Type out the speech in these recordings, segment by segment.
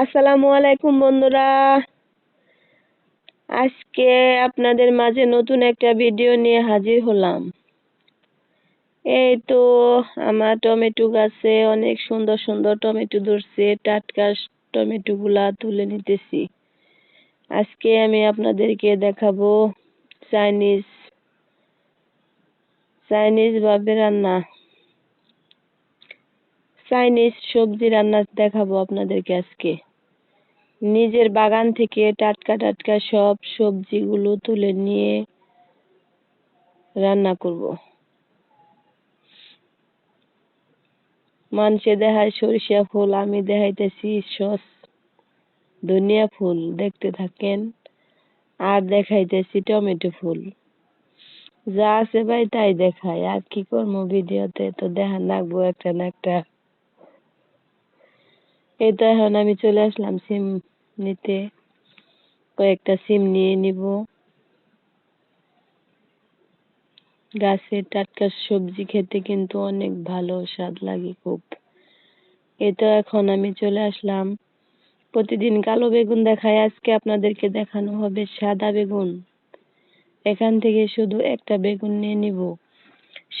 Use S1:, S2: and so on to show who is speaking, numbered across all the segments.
S1: আসসালামু আলাইকুম বন্ধুরা। আজকে আপনাদের মাঝে নতুন একটা ভিডিও নিয়ে হাজির হলাম। এই তো আমার টমেটো গাছে অনেক সুন্দর সুন্দর টমেটো ধরছে, টাটকা টমেটোগুলা তুলে নিতেছি। আজকে আমি আপনাদেরকে দেখাবো চাইনিজ চাইনিজ ভাবে রান্না। চাইনিজ সবজি রান্না দেখাবো আপনাদেরকে আজকে। নিজের বাগান থেকে টাটকা টাটকা সব সবজিগুলো তুলে নিয়ে রান্না করব। মানুষে দেখায় সরিষা ফুল, আমি দেখাইতেছি সস, ধনিয়া ফুল, দেখতে থাকেন। আর দেখাইতেছি টমেটো ফুল। যা আছে ভাই তাই দেখায়। আর কি করব ভিডিওতে? তো দেখা লাগবো একটা না একটা। এই তো এখন আমি চলে আসলাম সিম নিতে। কয়েকটা সিম নিয়ে নিব। গাছের টাটকা সবজি খেতে কিন্তু অনেক ভালো, স্বাদ লাগে খুব। তো এখন আমি চলে আসলাম। প্রতিদিন কালো বেগুন দেখায়, আজকে আপনাদেরকে দেখানো হবে সাদা বেগুন। এখান থেকে শুধু একটা বেগুন নিয়ে নিব।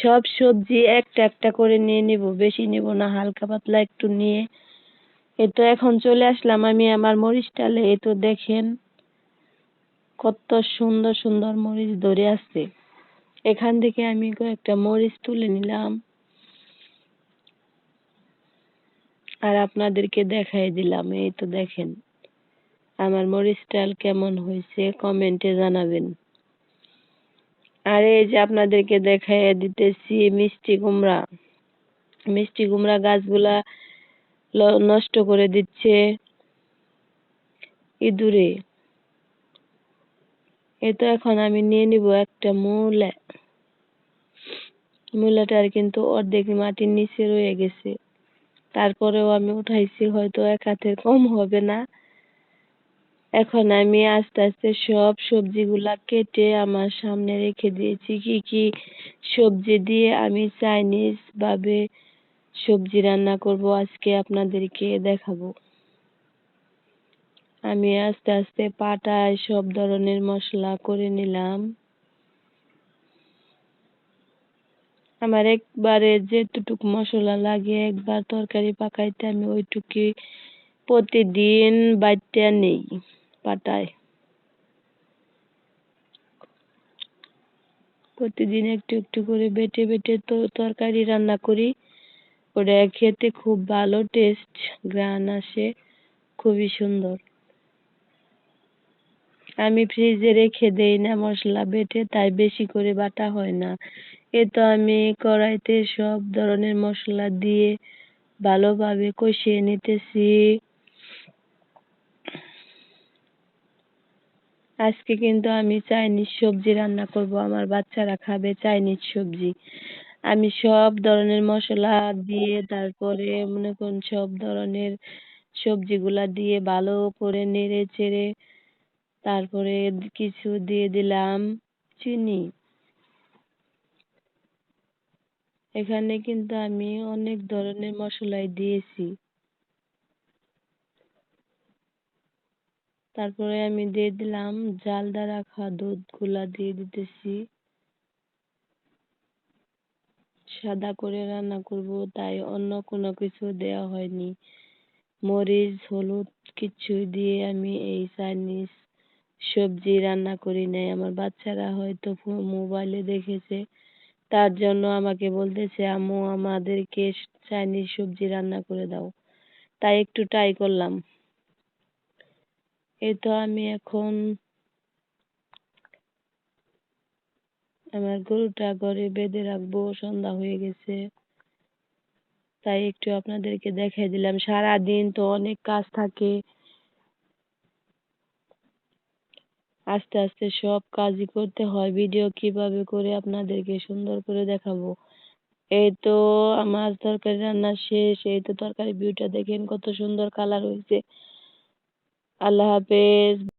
S1: সব সবজি একটা একটা করে নিয়ে নিব। বেশি নিব না, হালকা পাতলা একটু নিয়ে এই তো এখন চলে আসলাম আমি আমার মরিচ ডালে এই তো দেখেন কত সুন্দর সুন্দর মরিচ ধরে আছে এখান থেকে আমি কয়েকটা মরিচ তুলে নিলাম। আর আপনাদেরকে দেখাই দিলাম, এই তো দেখেন আমার মরিচ ডাল কেমন হয়েছে, কমেন্টে জানাবেন। আর এই যে আপনাদেরকে দেখাই দিতেছি মিষ্টি কুমড়া। মিষ্টি কুমড়া গাছগুলা নষ্ট করে দিচ্ছে ইঁদুরে। তো এখন আমি নিয়ে নিব একটা মূলা। মূলাটার কিন্তু অর্ধেক মাটির নিচে রয়ে গেছে। তারপরেও আমি উঠাইছি, হয়তো এক হাতের কম হবে না। এখন আমি আস্তে আস্তে সব সবজিগুলা কেটে আমার সামনে রেখে দিয়েছি। কি কি সবজি দিয়ে আমি চাইনিজ ভাবে সবজি রান্না করব, আজকে আপনাদেরকে দেখাবো। আমি আস্তে আস্তে পাটায় সব ধরনের মশলা করে নিলাম। আমার একবারে যেটুক মশলা লাগে একবার তরকারি পাকাইতে আমি ওইটুকুই প্রতিদিন বাইটে নেই পাটায়। প্রতিদিন একটু একটু করে বেটে বেটে তো তরকারি রান্না করি। ওটা খেতে খুব ভালো টেস্ট গ্রান আসে, খুবই সুন্দর। আমি ফ্রিজে রেখে দেই না, মশলা বেটে, তাই বেশি করে বাটা হয় না। এ তো আমি কড়াইতে সব ধরনের মশলা দিয়ে ভালোভাবে কষিয়ে নিতেছি। আজকে কিন্তু আমি চাইনিজ সবজি রান্না করব, আমার বাচ্চারা খাবে চাইনিজ সবজি। আমি সব ধরনের মশলা দিয়ে তারপরে মনে করুন সব ধরনের সবজিগুলা দিয়ে ভালো করে নেড়ে চেড়ে তারপরে কিছু দিয়ে দিলাম চিনি। এখানে কিন্তু আমি অনেক ধরনের মশলাই দিয়েছি। তারপরে আমি দিয়ে দিলাম জালদা রাখা দুধগুলা দিয়ে দিতেছি। সাদা করে রান্না করব, তাই অন্য কোনো কিছু দেওয়া হয়নি। মরিচ, হলুদ কিছু দিয়ে আমি এই চাইনিজ সবজি রান্না করি নাই। আমার বাচ্চারা হয়তো মোবাইলে দেখেছে। তার জন্য আমাকে বলতেছে, আম্মু, আমাদেরকে চাইনিজ সবজি রান্না করে দাও। তাই একটু ট্রাই করলাম। এই তো আমি এখন আমার গরুটা ঘরে বেঁধে রাখব, সন্ধ্যা হয়ে গেছে। তাই একটু আপনাদেরকে দেখাই দিলাম, সারাদিন তো অনেক কাজ থাকে। আস্তে আস্তে সব কাজই করতে হয় ভিডিও কীভাবে করে আপনাদেরকে সুন্দর করে দেখাবো। এই তো আমার তরকারি রান্না শেষ, এই তো তরকারি ভিউটা দেখেন কত সুন্দর কালার হয়েছে। আল্লাহ হাফেজ।